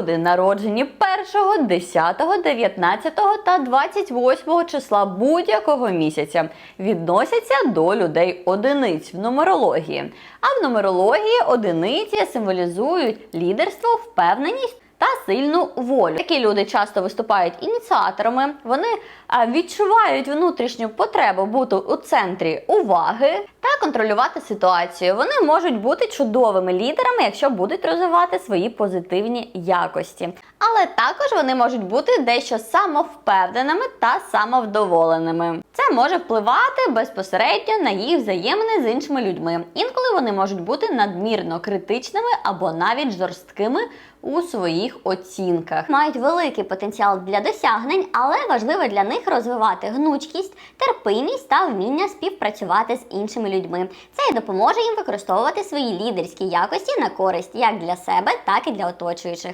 Люди, народжені 1, 10, 19 та 28 числа будь-якого місяця, відносяться до людей одиниць в нумерології. А в нумерології одиниці символізують лідерство, впевненість. Сильну волю. Такі люди часто виступають ініціаторами. Вони відчувають внутрішню потребу бути у центрі уваги та контролювати ситуацію. Вони можуть бути чудовими лідерами, якщо будуть розвивати свої позитивні якості. Але також вони можуть бути дещо самовпевненими та самовдоволеними. Це може впливати безпосередньо на їх взаємини з іншими людьми. Інколи вони можуть бути надмірно критичними або навіть жорсткими у своїх оцінках. Мають великий потенціал для досягнень, але важливо для них розвивати гнучкість, терпимість та вміння співпрацювати з іншими людьми. Це і допоможе їм використовувати свої лідерські якості на користь як для себе, так і для оточуючих.